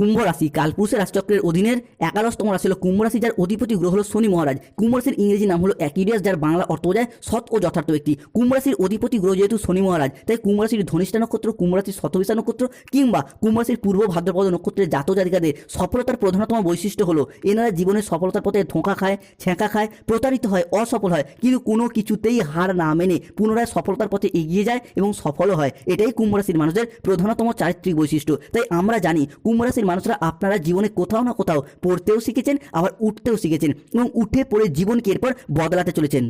কুম্ভ রাশি। কালপুরুষের রাশিচক্রের অধীনের একাদশতম রাশি হলো কুম্ভ রাশি, যার অধিপতি গ্রহ হলো শনি মহারাজ। কুম্ভ রাশির ইংরেজি নাম হলো অ্যাকিডিয়াস, যার বাংলা অর্থ বোঝায় সৎ ও যথার্থ ব্যক্তি। কুম্ভ রাশির অধিপতি গ্রহ যেহেতু শনি মহারাজ, তাই কুম্ভ রাশির ধনিষ্ঠা নক্ষত্র, কুম্ভ রাশির শতবিশা নক্ষত্র, কিংবা কুম্ভ রাশির পূর্ব ভাদ্রপদ নক্ষত্রের জাত জাতিকাদের সফলতার প্রধানতম বৈশিষ্ট্য হলো এনারা জীবনের সফলতার পথে ধোঁকা খায়, ছ্যাঁকা খায়, প্রতারিত হয়, অসফল হয়, কিন্তু কোনো কিছুতেই হার না মেনে পুনরায় সফলতার পথে এগিয়ে যায় এবং সফলও হয়। এটাই কুম্ভ রাশির মানুষের প্রধানতম চারিত্রিক বৈশিষ্ট্য। তাই আমরা জানি কুম্ভ রাশির মানুষরা আপনারা জীবনে কোথাও না কোথাও পড়তেও শিখেছেন, আবার উঠতেও শিখেছেন এবং উঠে পড়ে জীবনকে এরপর বদলাতে চলেছেন।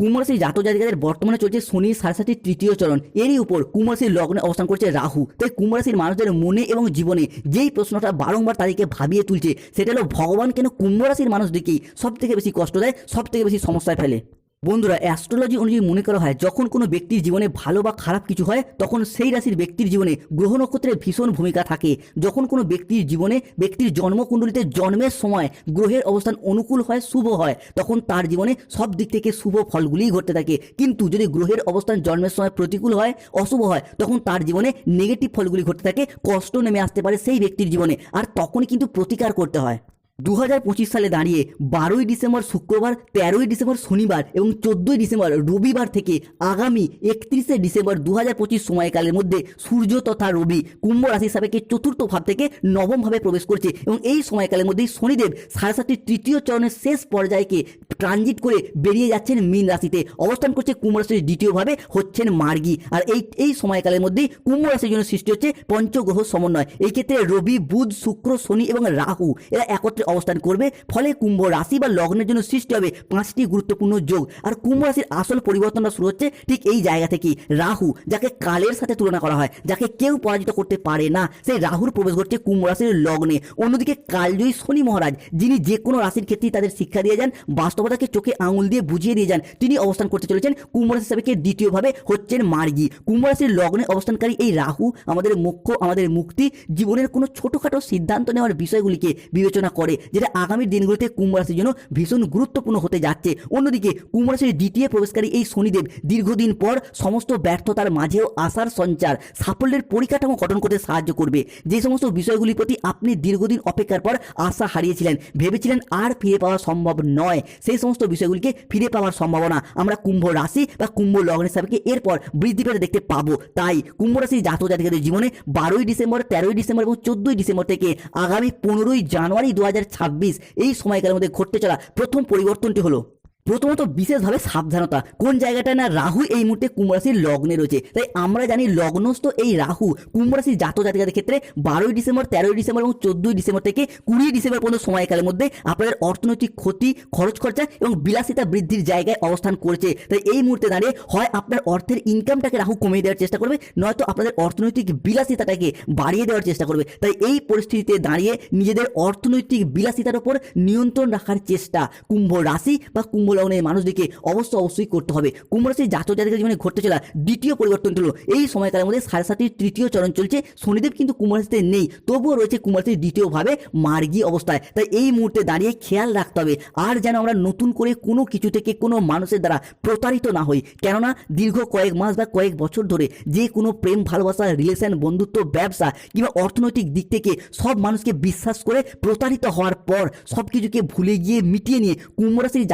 কুম্ভরাশির জাত জাতিকাদের বর্তমানে চলছে শনির সাড়ে সাতটির তৃতীয় চরণ। এরই উপর কুম্ভরাশির লগ্নে অবস্থান করছে রাহু। তাই কুম্ভরাশির মানুষদের মনে এবং জীবনে যেই প্রশ্নটা বারংবার তাদেরকে ভাবিয়ে তুলছে, সেটা হলো, ভগবান কেন কুম্ভরাশির মানুষদেরকেই সব থেকে বেশি কষ্ট দেয় সব থেকে বেশি সমস্যায় ফেলে? বন্ধুরা অ্যাস্ট্রোলজি অনুযায়ী মনে করা হয়, যখন কোনো ব্যক্তির জীবনে ভালো বা খারাপ কিছু হয়, তখন সেই রাশির ব্যক্তির জীবনে গ্রহ নক্ষত্রের ভীষণ ভূমিকা থাকে। যখন কোনো ব্যক্তির জীবনে, ব্যক্তির জন্মকুণ্ডলিতে জন্মের সময় গ্রহের অবস্থান অনুকূল হয়, শুভ হয়, তখন তার জীবনে সব দিক থেকে শুভ ফলগুলিই ঘটতে থাকে। কিন্তু যদি গ্রহের অবস্থান জন্মের সময় প্রতিকূল হয়, অশুভ হয়, তখন তার জীবনে নেগেটিভ ফলগুলি ঘটতে থাকে, কষ্ট নেমে আসতে পারে সেই ব্যক্তির জীবনে, আর তখনই কিন্তু প্রতিকার করতে হয়। দু হাজার পঁচিশ সালে দাঁড়িয়ে বারোই ডিসেম্বর শুক্রবার, তেরোই ডিসেম্বর শনিবার এবং চোদ্দোই ডিসেম্বর রবিবার থেকে আগামী একত্রিশে ডিসেম্বর দু হাজার পঁচিশ সময়কালের মধ্যে সূর্য তথা রবি কুম্ভ রাশি সাপেক্ষে চতুর্থ ভাব থেকে নবম ভাবে প্রবেশ করছে এবং এই সময়কালের মধ্যেই শনিদেব সাড়ে সাতটি তৃতীয় চরণের শেষ পর্যায়কে ট্রানজিট করে বেরিয়ে যাচ্ছেন মীন রাশিতে। অবস্থান করছে কুম্ভ রাশির দ্বিতীয়ভাবে হচ্ছেন মার্গী। আর এই এই সময়কালের মধ্যেই কুম্ভ রাশির জন্য সৃষ্টি হচ্ছে পঞ্চগ্রহ সমন্বয়। এই ক্ষেত্রে রবি, বুধ, শুক্র, শনি এবং রাহু এরা একত্রে অবস্থান করবে। ফলে কুম্ভ রাশি বা লগ্নের জন্য সৃষ্টি হবে পাঁচটি গুরুত্বপূর্ণ যোগ। আর কুম্ভ রাশির আসল পরিবর্তনটা শুরু হচ্ছে ঠিক এই জায়গা থেকেই। রাহু, যাকে কালের সাথে তুলনা করা হয়, যাকে কেউ পরাজিত করতে পারে না, সেই রাহুর প্রবেশ ঘটছে কুম্ভ রাশির লগ্নে। অন্যদিকে কালজয়ী শনি মহারাজ, যিনি যে কোনো রাশির ক্ষেত্রেই তাদের শিক্ষা দিয়ে যান, বাস্তবতাকে চোখে আঙুল দিয়ে বুঝিয়ে দিয়ে যান, তিনি অবস্থান করতে চলেছেন কুম্ভ রাশি হিসাবে দ্বিতীয়ভাবে হচ্ছেন মার্গী। কুম্ভ রাশির লগ্নে অবস্থানকারী এই রাহু আমাদের মুখ্য, আমাদের মুক্তি, জীবনের কোনো ছোটোখাটো সিদ্ধান্ত নেওয়ার বিষয়গুলিকে বিবেচনা করে যেটা আগামী দিনগুলোতে কুম্ভ রাশির জন্য ভীষণ গুরুত্বপূর্ণ হতে যাচ্ছে। অন্যদিকে, কুম্ভ রাশির দ্বিতীয় প্রবেশকারী এই শনিদেব দীর্ঘদিন পর সমস্ত ব্যর্থতার মাঝেও আশার সঞ্চার, সাফল্যের পরিকাঠামো গঠন করতে সাহায্য করবে। যে সমস্ত বিষয়গুলির প্রতি আপনি দীর্ঘদিন অপেক্ষার পর আশা হারিয়েছিলেন, ভেবেছিলেন আর ফিরে পাওয়া সম্ভব নয়। সেই সমস্ত বিষয়গুলিকে ফিরে পাওয়ার সম্ভাবনা আমরা কুম্ভ রাশি বা কুম্ভ লগ্নের সাপেক্ষে এরপর বৃদ্ধি পেতে দেখতে পাবো। তাই কুম্ভ রাশির জাতক জাতিকাদের জীবনে বারোই ডিসেম্বর, তেরোই ডিসেম্বর এবং চোদ্দই ডিসেম্বর থেকে আগামী পনেরোই জানুয়ারি দু হাজার এই সময়কালের মধ্যে ঘটতে চলা প্রথম পরিবর্তনটি হলো প্রথমত বিশেষভাবে সাবধানতা। কোন জায়গাটায় না রাহু এই মুহূর্তে কুম্ভরাশির লগ্নে রয়েছে? তাই আমরা জানি লগ্নস্থ এই রাহু কুম্ভরাশির জাত জাতিকাদের ক্ষেত্রে বারোই ডিসেম্বর, তেরোই ডিসেম্বর এবং চোদ্দই ডিসেম্বর থেকে কুড়ি ডিসেম্বর পর্যন্ত সময়কালের মধ্যে আপনাদের অর্থনৈতিক ক্ষতি, খরচ খরচা এবং বিলাসিতা বৃদ্ধির জায়গায় অবস্থান করছে। তাই এই মুহূর্তে দাঁড়িয়ে হয় আপনার অর্থের ইনকামটাকে রাহু কমিয়ে দেওয়ার চেষ্টা করবে, নয়তো আপনাদের অর্থনৈতিক বিলাসিতাটাকে বাড়িয়ে দেওয়ার চেষ্টা করবে। তাই এই পরিস্থিতিতে দাঁড়িয়ে নিজেদের অর্থনৈতিক বিলাসিতার উপর নিয়ন্ত্রণ রাখার চেষ্টা। কুম্ভ রাশি বা কুম্ভ লগ্নের মানুষদেরকে অবশ্য অবশ্যই করতে হবে। কুম্ভ রাশির জাতক জাতিকার জীবনে ঘটতে চলা দ্বিতীয় পরিবর্তনটি হলো এই সময়কালের মধ্যে সাড়ে সাতটির তৃতীয় চরণ চলছে। শনিদেব কিন্তু কুম্ভ রাশিতে নেই, তবুও রয়েছে কুম্ভ রাশির দ্বিতীয়ভাবে মার্গী অবস্থায়। তাই এই মুহূর্তে দাঁড়িয়ে খেয়াল রাখতে হবে। আর যেন আমরা নতুন করে কোনো কিছু থেকে কোনো মানুষের দ্বারা প্রতারিত না হই। কেননা দীর্ঘ কয়েক মাস বা কয়েক বছর ধরে যে কোনো প্রেম, ভালোবাসা রিলেশন বন্ধুত্ব, ব্যবসা কিংবা অর্থনৈতিক দিক থেকে সব মানুষকে বিশ্বাস করে প্রতারিত হওয়ার পর সব কিছুকে ভুলে গিয়ে মিটিয়ে নিয়ে কুম্ভ রাশির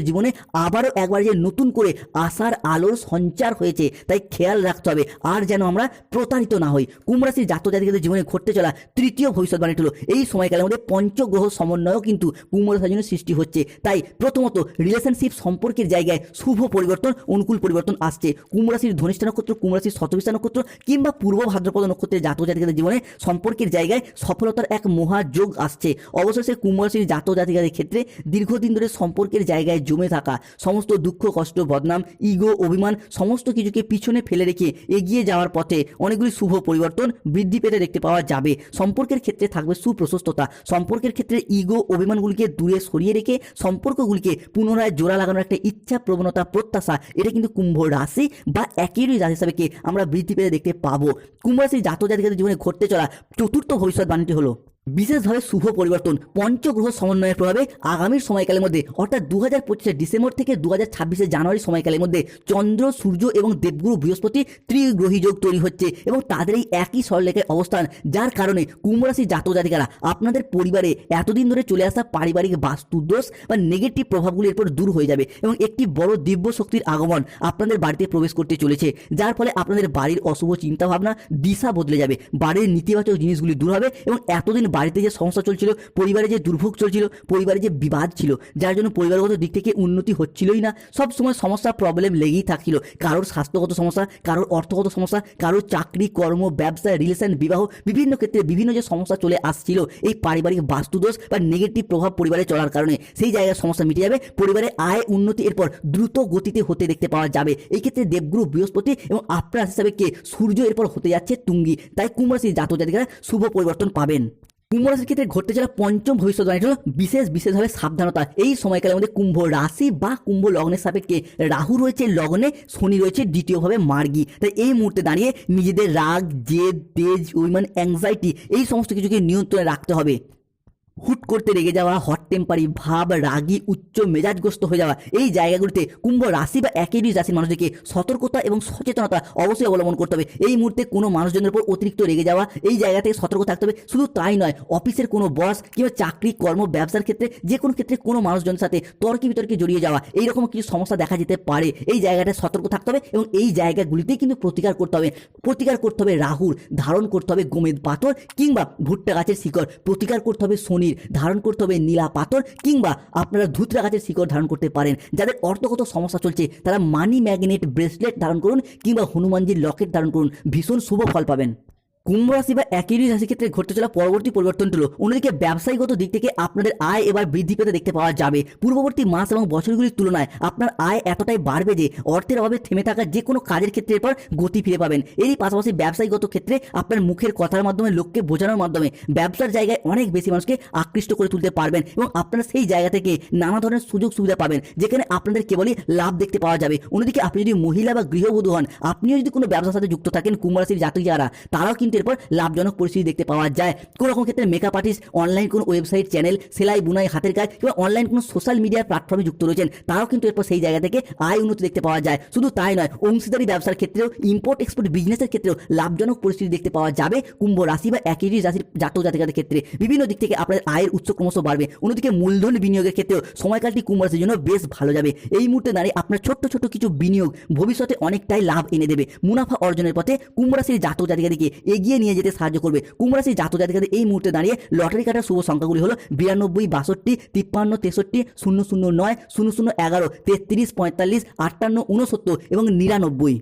জাতক জীবনে আবারও একবার যে নতুন করে আশার আলোর সঞ্চার হয়েছে, তাই খেয়াল রাখতে হবে। আর যেন আমরা প্রতারিত না হই। কুম্ভ রাশির জাতক জাতিকাদের জীবনে ঘটতে চলা তৃতীয় ভবিষ্যৎবাণীটি হলো, এই সময়কালের মধ্যে পঞ্চগ্রহ সমন্বয়ও কিন্তু কুম্ভ রাশির জন্য সৃষ্টি হচ্ছে। তাই প্রথমত রিলেশনশিপ সম্পর্কের জায়গায় শুভ পরিবর্তন, অনুকূল পরিবর্তন আসছে। কুম্ভ রাশির ধনিষ্ঠা নক্ষত্র কুম্ভ রাশির শতবিশা নক্ষত্র কিংবা পূর্ব ভাদ্রপদ নক্ষত্রের জাতক জাতিকাদের জীবনে সম্পর্কের জায়গায় সফলতার এক মহাযোগ আসছে। অবশেষে কুম্ভ রাশির জাতক জাতিকাদের ক্ষেত্রে দীর্ঘদিন ধরে সম্পর্কের জায়গায় জমে থাকা সমস্ত দুঃখ, কষ্ট, বদনাম, ইগো, অভিমান সমস্ত কিছুকে পিছনে ফেলে রেখে এগিয়ে যাওয়ার পথে অনেকগুলি শুভ পরিবর্তন বৃদ্ধি পেতে দেখতে পাওয়া যাবে। সম্পর্কের ক্ষেত্রে থাকবে সুপ্রশস্ততা। সম্পর্কের ক্ষেত্রে ইগো, অভিমানগুলিকে দূরে সরিয়ে রেখে সম্পর্কগুলিকে পুনরায় জোড়া লাগানোর একটা ইচ্ছা, প্রবণতা, প্রত্যাশা, এটা কিন্তু কুম্ভ রাশি বা একই রাশি হিসাবে আমরা বৃদ্ধি পেতে দেখতে পাবো। কুম্ভ রাশির জাতক জাতিকাদের জীবনে ঘটতে চলা চতুর্থ ভবিষ্যৎবাণীটি হলো বিশেষভাবে শুভ পরিবর্তন পঞ্চগ্রহ সমন্বয়ের প্রভাবে আগামীর সময়কালের মধ্যে, অর্থাৎ দু হাজার পঁচিশে ডিসেম্বর থেকে দু হাজার ছাব্বিশে জানুয়ারি সময়কালের মধ্যে চন্দ্র, সূর্য এবং দেবগুরু বৃহস্পতি ত্রিগ্রহী যোগ তৈরি হচ্ছে এবং তাদের এই একই সরলেখায় অবস্থান, যার কারণে কুম্ভ রাশি জাতক জাতিকারা আপনাদের পরিবারে এতদিন ধরে চলে আসা পারিবারিক বাস্তুদোষ বা নেগেটিভ প্রভাবগুলি এরপর দূর হয়ে যাবে এবং একটি বড় দিব্য শক্তির আগমন আপনাদের বাড়িতে প্রবেশ করতে চলেছে, যার ফলে আপনাদের বাড়ির অশুভ চিন্তাভাবনা দিশা বদলে যাবে, বাড়ির নেতিবাচক জিনিসগুলি দূর হবে এবং এতদিন বাড়িতে যে সমস্যা চলছিল, পরিবারে যে দুর্ভোগ চলছিল, পরিবারে যে বিবাদ ছিল, যার জন্য পরিবারগত দিক থেকে উন্নতি হচ্ছিলই না। সব সময় সমস্যা প্রবলেম লেগেই থাকছিল কারোর স্বাস্থ্যগত সমস্যা, কারোর অর্থগত সমস্যা, কারোর চাকরি, কর্ম, ব্যবসা রিলেশন বিবাহ, বিভিন্ন ক্ষেত্রে বিভিন্ন যে সমস্যা চলে আসছিল, এই পারিবারিক বাস্তুদোষ বা নেগেটিভ প্রভাব পরিবারে চলার কারণে সেই জায়গার সমস্যা মিটে যাবে। পরিবারে আয়, উন্নতি, এরপর দ্রুত গতিতে হতে দেখতে পাওয়া যাবে। এই ক্ষেত্রে দেবগুরু বৃহস্পতি এবং আপনার হিসাবে কে? সূর্য এরপর হতে যাচ্ছে তুঙ্গি। তাই কুম্ভ রাশির জাতক জাতিকারা শুভ পরিবর্তন পাবেন। কুম্ভ রাশির ক্ষেত্রে ঘটতে চলা পঞ্চম ভবিষ্যৎবাণী হলো বিশেষ, বিশেষভাবে সাবধানতা। এই সময়কালের মধ্যে কুম্ভ রাশি বা কুম্ভ লগ্নের সাপেক্ষে রাহু রয়েছে লগ্নে, শনি রয়েছে দ্বিতীয়ভাবে মার্গী। তাই এই মুহূর্তে দাঁড়িয়ে নিজেদের রাগ, জেদ, তেজ, অভিমান অ্যাংজাইটি এই সমস্ত কিছুকে নিয়ন্ত্রণে রাখতে হবে। হুট করতে রেগে যাওয়া হট টেম্পারি ভাব, রাগী, উচ্চ মেজাজগ্রস্ত হয়ে যাওয়া, এই জায়গাগুলিতে কুম্ভ রাশি বা একই রাশির মানুষদেরকে সতর্কতা এবং সচেতনতা অবশ্যই অবলম্বন করতে হবে। এই মুহূর্তে কোনো মানুষজনের উপর অতিরিক্ত রেগে যাওয়া, এই জায়গা থেকে সতর্ক থাকতে হবে। শুধু তাই নয়, অফিসের কোনো বস কিংবা চাকরি, কর্ম, ব্যবসার ক্ষেত্রে যে কোনো ক্ষেত্রে কোনো মানুষজনের সাথে তর্কে বিতর্কে জড়িয়ে যাওয়া, এইরকম কিছু সমস্যা দেখা যেতে পারে। এই জায়গাটায় সতর্ক থাকতে হবে এবং এই জায়গাগুলিতেই কিন্তু প্রতিকার করতে হবে। প্রতিকার করতে হবে রাহুর ধারণ করতে হবে গোমেদ পাথর কিংবা ভুট্টা গাছের শিকড়। প্রতিকার করতে হবে শনির ধারণ করতে হবে নীলা পাথর কিংবা আপনারা ধুতরা গাছের শিকড় ধারণ করতে পারেন। যাদের অর্থগত সমস্যা চলছে, তারা মানি ম্যাগনেট ব্রেসলেট ধারণ করুন কিংবা হনুমানজির লকেট ধারণ করুন। ভীষণ শুভ ফল পাবেন। কুম্ভ রাশি বা একই রাশি ক্ষেত্রে ঘটতে চলা পরবর্তী পরিবর্তনটি হলো অন্যদিকে ব্যবসায়ীগত দিক থেকে আপনাদের আয় এবার বৃদ্ধি পেতে দেখতে পাওয়া যাবে। পূর্ববর্তী মাস এবং বছরগুলির তুলনায় আপনার আয় এতটাই বাড়বে যে অর্থের অভাবে থেমে থাকা যে কোনো কাজের ক্ষেত্রে এরপর গতি ফিরে পাবেন। এরই পাশাপাশি ব্যবসায়ীগত ক্ষেত্রে আপনার মুখের কথার মাধ্যমে, লোককে বোঝানোর মাধ্যমে ব্যবসার জায়গায় অনেক বেশি মানুষকে আকৃষ্ট করে তুলতে পারবেন এবং আপনারা সেই জায়গা থেকে নানা ধরনের সুযোগ সুবিধা পাবেন, যেখানে আপনাদের কেবলই লাভ দেখতে পাওয়া যাবে। অন্যদিকে আপনি যদি মহিলা বা গৃহবধূ হন, আপনিও যদি কোনো ব্যবসার সাথে যুক্ত থাকেন, কুম্ভ রাশির জাতক যারা, তারাও কিন্তু এরপর লাভজনক পরিস্থিতি দেখতে পাওয়া যায়। কোনো রকম ক্ষেত্রে মেকআপ আর্টিস্ট অনলাইন কোনো ওয়েবসাইট চ্যানেল সেলাই, বুনাই, হাতের কাজ কিংবা অনলাইন কোনো সোশ্যাল মিডিয়ার প্ল্যাটফর্মে যুক্ত রয়েছেন, তারাও কিন্তু এরপর সেই জায়গা থেকে আয় উন্নতি দেখতে পাওয়া যায়। শুধু তাই নয়, অংশীদারি ব্যবসার ক্ষেত্রেও ইম্পোর্ট এক্সপোর্ট বিজনেসের ক্ষেত্রেও লাভজনক পরিস্থিতি দেখতে পাওয়া যাবে কুম্ভ রাশি বা একই রাশির জাতক জাতিকাদের ক্ষেত্রে। বিভিন্ন দিক থেকে আপনাদের আয়ের উচ্চ ক্রমশ বাড়বে। অন্যদিকে মূলধন বিনিয়োগের ক্ষেত্রেও সময়কালটি কুম্ভ রাশির জন্য বেশ ভালো যাবে। এই মুহূর্তে দাঁড়িয়ে আপনার ছোট্ট ছোট্ট কিছু বিনিয়োগ ভবিষ্যতে অনেকটাই লাভ এনে দেবে। মুনাফা অর্জনের পথে কুম্ভ রাশির জাতক জাতিকাদেরকে এগিয়ে নিয়ে যেতে সাহায্য করবে। কুম্ভ রাশির জাতক জাতিকাদের এই মুহূর্তে দাঁড়িয়ে লটারি কাটার শুভ সংখ্যাগুলি হলো বিরানব্বই, বাষট্টি, তিপ্পান্ন, তেষট্টি, শূন্য শূন্য নয়, শূন্য শূন্য এগারো, তেত্রিশ, পঁয়তাল্লিশ, আটান্ন, ঊনসত্তর এবং নিরানব্বই।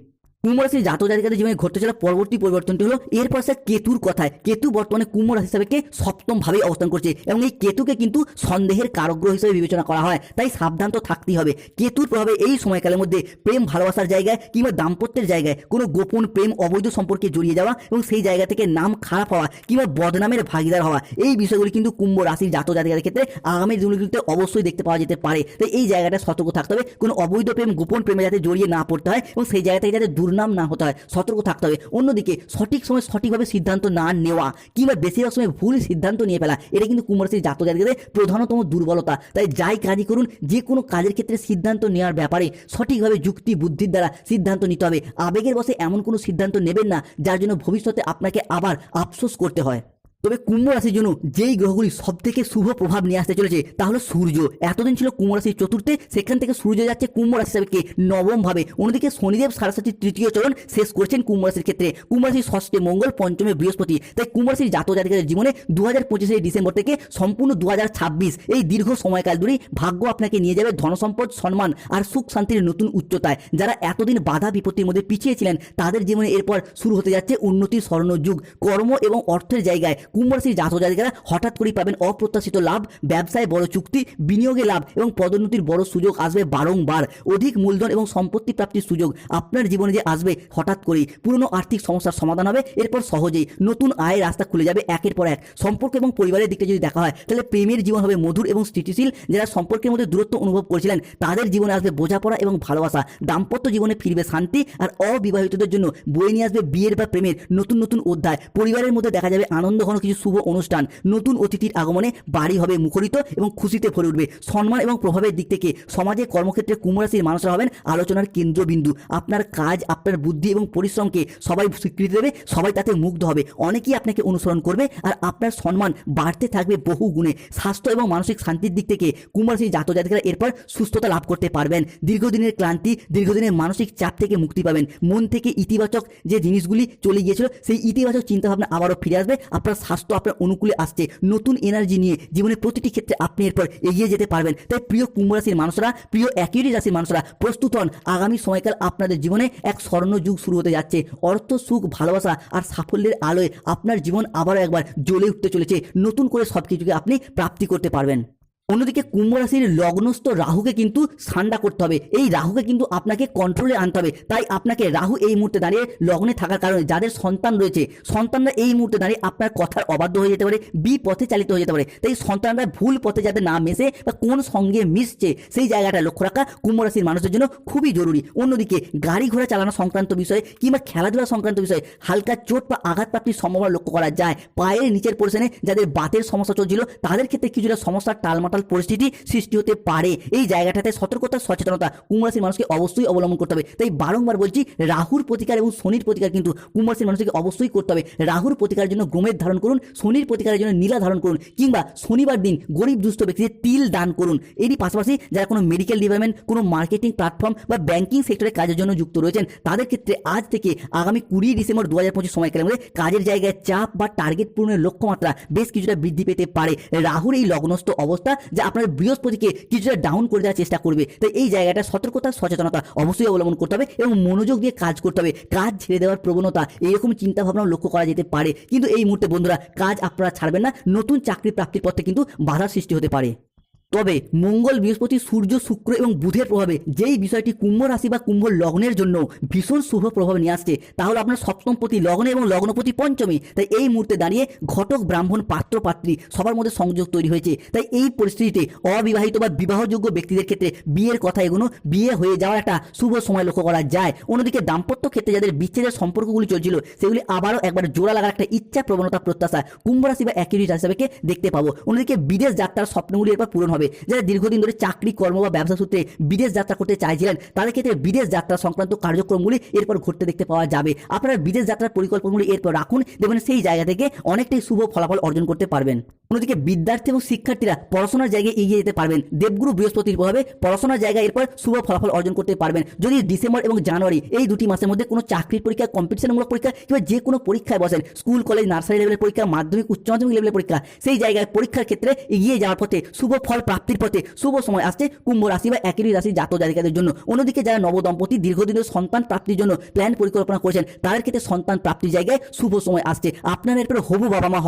কুম্ভ রাশির জাতক জাতিকাদের জীবনে ঘটতে চলা পরবর্তী পরিবর্তনটি হলো, এরপর স্যার কেতুর কথায়। কেতু বর্তমানে কুম্ভ রাশি হিসাবে সপ্তম ভাবে অবস্থান করছে এবং এই কেতুকে কিন্তু সন্দেহের কারগ্রহ হিসেবে বিবেচনা করা হয়, তাই সাবধান তো থাকতেই হবে। কেতুর প্রভাবে এই সময়কালের মধ্যে প্রেম ভালোবাসার জায়গায় কিংবা দাম্পত্যের জায়গায় কোনো গোপন প্রেম অবৈধ সম্পর্কে জড়িয়ে যাওয়া এবং সেই জায়গা থেকে নাম খারাপ হওয়া কিংবা বদনামের ভাগিদার হওয়া, এই বিষয়গুলি কিন্তু কুম্ভ রাশির জাতক জাতিকাদের ক্ষেত্রে আগামী দিনগুলিতে অবশ্যই দেখতে পাওয়া যেতে পারে। তাই এই জায়গাটা সতর্ক থাকতে হবে, কোনো অবৈধ প্রেম, গোপন প্রেমে যাতে জড়িয়ে না পড়তে হয় এবং সেই জায়গা থেকে যাতে দুর্নাম না হতে হয়, সতর্ক থাকতে হবে। অন্যদিকে, সঠিক সময় সঠিকভাবে সিদ্ধান্ত না নেওয়া কিংবা বেশিরভাগ সময় ভুল সিদ্ধান্ত নিয়ে ফেলা, এটা কিন্তু কুমারশ্রী রাশির জাতক জাতিকাদের প্রধানতম দুর্বলতা। তাই যাই কাজই করুন, যে কোনো কাজের ক্ষেত্রে সিদ্ধান্ত নেওয়ার ব্যাপারে সঠিকভাবে যুক্তি বুদ্ধির দ্বারা সিদ্ধান্ত নিতে হবে। আবেগের বসে এমন কোনো সিদ্ধান্ত নেবেন না, যার জন্য ভবিষ্যতে আপনাকে আবার আফসোস করতে হয়। তবে কুম্ভ রাশির জন্য যেই গ্রহগুলি সব থেকে শুভ প্রভাব নিয়ে আসতে চলেছে তা হলো সূর্য। এতদিন ছিল কুম্ভ রাশির চতুর্থে, সেখান থেকে সূর্য যাচ্ছে কুম্ভ রাশি নবম ভাবে। অন্যদিকে শনিদেব সারাসাতির তৃতীয় চরণ শেষ করছেন কুম্ভ রাশির ক্ষেত্রে। কুম্ভ রাশির ষষ্ঠে মঙ্গল, পঞ্চমে বৃহস্পতি। তাই কুম্ভ রাশির জাতক জাতিকাদের জীবনে দু হাজার পঁচিশে ডিসেম্বর থেকে সম্পূর্ণ দু হাজার ছাব্বিশ, এই দীর্ঘ সময়কাল ধরেই ভাগ্য আপনাকে নিয়ে যাবে ধনসম্পদ সম্মান আর সুখ শান্তির নতুন উচ্চতায়। যারা এতদিন বাধা বিপত্তির মধ্যে পিছিয়ে ছিলেন, তাদের জীবনে এরপর শুরু হতে যাচ্ছে উন্নতির স্বর্ণযুগ। কর্ম এবং অর্থের জায়গায় কুম্ভ রাশির জাতক জাতিকারা হঠাৎ করেই পাবেন অপ্রত্যাশিত লাভ, ব্যবসায় বড় চুক্তি, বিনিয়োগে লাভ এবং পদোন্নতির বড় সুযোগ আসবে বারংবার। অধিক মূলধন এবং সম্পত্তি প্রাপ্তির সুযোগ আপনার জীবনে যে আসবে হঠাৎ করেই। পুরনো আর্থিক সমস্যার সমাধান হবে, এরপর সহজেই নতুন আয়ের রাস্তা খুলে যাবে একের পর এক। সম্পর্ক এবং পরিবারের দিকটা যদি দেখা হয়, তাহলে প্রেমের জীবন হবে মধুর এবং স্থিতিশীল। যারা সম্পর্কের মধ্যে দূরত্ব অনুভব করেছিলেন, তাদের জীবনে আসবে বোঝাপড়া এবং ভালোবাসা। দাম্পত্য জীবনে ফিরবে শান্তি আর অবিবাহিতদের জন্য বয়ে নিয়ে আসবে বিয়ের বা প্রেমের নতুন নতুন অধ্যায়। পরিবারের মধ্যে দেখা যাবে আনন্দঘন সাজানো কিছু শুভ অনুষ্ঠান। নতুন অতিথির আগমনে বাড়ি হবে মুখরিত এবং খুশিতে ভরে উঠবে। সম্মান এবং প্রভাবের দিক থেকে সমাজে কর্মক্ষেত্রে কুম্ভ রাশির মানুষরা হবেন আলোচনার কেন্দ্রবিন্দু। আপনার কাজ, আপনার বুদ্ধি এবং পরিশ্রমকে সবাই স্বীকৃতি দেবে, সবাই তাতে মুগ্ধ হবে। অনেকেই আপনাকে অনুসরণ করবে আর আপনার সম্মান বাড়তে থাকবে বহু গুণে। স্বাস্থ্য এবং মানসিক শান্তির দিক থেকে কুম্ভ রাশির জাতক এরপর সুস্থতা লাভ করতে পারবেন। দীর্ঘদিনের ক্লান্তি, দীর্ঘদিনের মানসিক চাপ থেকে মুক্তি পাবেন। মন থেকে ইতিবাচক যে জিনিসগুলি চলে গিয়েছিল, সেই ইতিবাচক চিন্তাভাবনা আবারও ফিরে আসবে। আপনার স্বাস্থ্য আপনার অনুকূলে আসছে, নতুন এনার্জি নিয়ে জীবনের প্রতিটি ক্ষেত্রে আপনি এরপর এগিয়ে যেতে পারবেন। তাই প্রিয় কুম্ভ রাশির মানুষরা, প্রিয় একই রাশির মানুষরা, প্রস্তুত হন। আগামী সময়কাল আপনাদের জীবনে এক স্বর্ণ যুগ শুরু হতে যাচ্ছে। অর্থ, সুখ, ভালোবাসা আর সাফল্যের আলোয় আপনার জীবন আবারও একবার জ্বলে উঠতে চলেছে। নতুন করে সব কিছুকে আপনি প্রাপ্তি করতে পারবেন। অন্যদিকে কুম্ভ রাশির লগ্নস্থ রাহুকে কিন্তু ঠান্ডা করতে হবে। এই রাহুকে কিন্তু আপনাকে কন্ট্রোলে আনতে হবে। তাই আপনাকে রাহু এই মুহূর্তে দাঁড়িয়ে লগ্নে থাকার কারণে যাদের সন্তান রয়েছে, সন্তানরা এই মুহূর্তে দাঁড়িয়ে আপনার কথার অবাধ্য হয়ে যেতে পারে বি পথে চালিত হয়ে যেতে পারে। তাই সন্তানরা ভুল পথে যাতে না মেশে বা কোন সঙ্গে মিশছে, সেই জায়গাটা লক্ষ্য রাখা কুম্ভ রাশির মানুষের জন্য খুবই জরুরি। অন্যদিকে গাড়ি ঘোড়া চালানো সংক্রান্ত বিষয়ে কিংবা খেলাধুলা সংক্রান্ত বিষয়ে হালকা চোট বা আঘাতপ্রাপ্তির সম্ভাবনা লক্ষ্য করা যায়। পায়ের নিচের পোর্শনে যাদের বাতের সমস্যা চলছিল, তাদের ক্ষেত্রে কিছুটা সমস্যার টালমাটাল পরিস্থিতি সৃষ্টি হতে পারে। এই জায়গাটাতে সতর্কতা, সচেতনতা কুম্ভ রাশির মানুষকে অবশ্যই অবলম্বন করতে হবে। তাই বারংবার বলছি, রাহুর প্রতিকার এবং শনির প্রতিকার কিন্তু কুম্ভ রাশির মানুষকে অবশ্যই করতে হবে। রাহুর প্রতিকারের জন্য গোমের ধারণ করুন, শনির প্রতিকারের জন্য নীলা ধারণ করুন, কিংবা শনিবার দিন গরিব দুস্থ ব্যক্তিদের তিল দান করুন। এরই পাশাপাশি যারা কোনো মেডিকেল ডিপার্টমেন্ট কোনো মার্কেটিং প্ল্যাটফর্ম বা ব্যাংকিং সেক্টরে কাজের জন্য যুক্ত রয়েছেন, তাদের ক্ষেত্রে আজ থেকে আগামী কুড়ি ডিসেম্বর দু হাজার পঁচিশ সময়কালের মধ্যে কাজের জায়গায় চাপ বা টার্গেট পূরণের লক্ষ্যমাত্রা বেশ কিছুটা বৃদ্ধি পেতে পারে। রাহুর এই লগ্নস্থ অবস্থা যা আপনার বৃহস্পতিকে কিছুটা ডাউন করে দেওয়ার চেষ্টা করবে। তাই এই জায়গাটা সতর্কতা, সচেতনতা অবশ্যই অবলম্বন করতে হবে এবং মনোযোগ দিয়ে কাজ করতে হবে। কাজ ছেড়ে দেওয়ার প্রবণতা এইরকম চিন্তা ভাবনাও লক্ষ্য করা যেতে পারে। কিন্তু এই মুহূর্তে বন্ধুরা, কাজ আপনারা ছাড়বেন না। নতুন চাকরি প্রাপ্তির পথে কিন্তু বাধার সৃষ্টি হতে পারে। তবে মঙ্গল, বৃহস্পতি, সূর্য, শুক্র এবং বুধের প্রভাবে যেই বিষয়টি কুম্ভ রাশি বা কুম্ভ লগ্নের জন্য ভীষণ শুভ প্রভাব নিয়ে আসছে, তাহলে আপনার সপ্তমপতি লগ্নে এবং লগ্নপতি পঞ্চমী। তাই এই মুহূর্তে দাঁড়িয়ে ঘটক, ব্রাহ্মণ, পাত্র, পাত্রী সবার মধ্যে সংযোগ তৈরি হয়েছে। তাই এই পরিস্থিতিতে অবিবাহিত বা বিবাহযোগ্য ব্যক্তিদের ক্ষেত্রে বিয়ের কথা এগুলো বিয়ে হয়ে যাওয়ার একটা শুভ সময় লক্ষ্য করা যায়। অন্যদিকে দাম্পত্য ক্ষেত্রে যাদের বিচ্ছেদের সম্পর্কগুলি চলছিল, সেগুলি আবারও একবার জোড়া লাগার একটা ইচ্ছা প্রবণতা, প্রত্যাশা কুম্ভ রাশি বা একই রাশি হিসাবে দেখতে পাবো। অন্যদিকে বিদেশ যাত্রার স্বপ্নগুলি এরপর পূরণ হবে যারা দীর্ঘদিন ধরে চাকরি, কর্ম বা ব্যবসা সূত্রে বিদেশ যাত্রা করতে চাইছিলেন, তাদের ক্ষেত্রে বিদেশ যাত্রা সংক্রান্ত কার্যক্রমগুলি এরপর ঘটতে দেখতে পাওয়া যাবে। আপনারা বিদেশ যাত্রার পরিকল্পনাগুলি এরপর রাখুন। দেখবেন সেই জায়গা থেকে অনেকটাই শুভ ফলাফল অর্জন করতে পারবেন। অন্যদিকে বিদ্যার্থী এবং শিক্ষার্থীরা পড়াশোনার জায়গায় এগিয়ে যেতে পারবেন। দেবগুরু বৃহস্পতির প্রভাবে পড়াশোনার জায়গায় এরপর শুভ ফলাফল অর্জন করতে পারবেন। যদি ডিসেম্বর এবং জানুয়ারি এই দুটি মাসের মধ্যে কোনো চাকরির পরীক্ষা, কম্পিটিশনমূলক পরীক্ষা কিংবা যে কোনো পরীক্ষায় বসেন, স্কুল, কলেজ, নার্সারি লেভেলের পরীক্ষা, মাধ্যমিক, উচ্চ মাধ্যমিক লেভেলের পরীক্ষা, সেই জায়গায় পরীক্ষার ক্ষেত্রে এগিয়ে যাওয়ার পথে শুভ ফল প্রাপ্তির পথে শুভ সময় আসছে। কুম্ভ রাশি বা একই রাশি জাত জাতিকাদের জন্য। অন্যদিকে যারা নবদম্পতি দীর্ঘদিনের সন্তান প্রাপ্তির জন্য প্ল্যান পরিকল্পনা করেছেন, তাদের ক্ষেত্রে সন্তান প্রাপ্তির জায়গায় শুভ সময় আসছে। আপনার এরপরে হবু বাবা মা